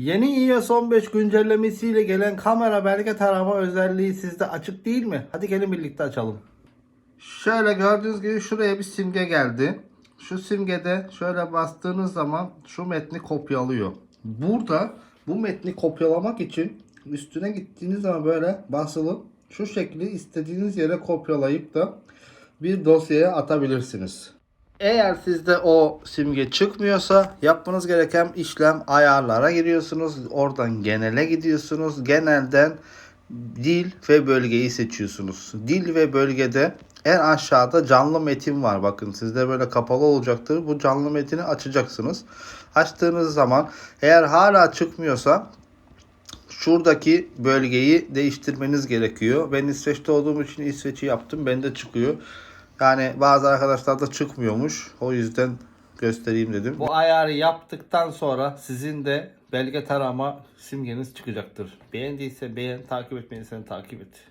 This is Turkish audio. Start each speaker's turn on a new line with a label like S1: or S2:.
S1: Yeni iOS 15 güncellemesiyle gelen kamera belge tarama özelliği sizde açık değil mi? Hadi gelin birlikte açalım. Şöyle gördüğünüz gibi şuraya bir simge geldi. Şu simgede şöyle bastığınız zaman şu metni kopyalıyor. Burada bu metni kopyalamak için üstüne gittiğiniz zaman böyle basılı şu şekli istediğiniz yere kopyalayıp da bir dosyaya atabilirsiniz. Eğer sizde o simge çıkmıyorsa yapmanız gereken işlem ayarlara giriyorsunuz. Oradan genele gidiyorsunuz. Genelden dil ve bölgeyi seçiyorsunuz. Dil ve bölgede en aşağıda canlı metin var. Bakın sizde böyle kapalı olacaktır. Bu canlı metini açacaksınız. Açtığınız zaman eğer hala çıkmıyorsa şuradaki bölgeyi değiştirmeniz gerekiyor. Ben İsveç'te olduğum için İsveç'i yaptım. Bende çıkıyor. Yani bazı arkadaşlar da çıkmıyormuş. O yüzden göstereyim dedim. Bu ayarı yaptıktan sonra sizin de belge tarama simgeniz çıkacaktır. Beğendiyse beğen, takip etmediyseniz takip et.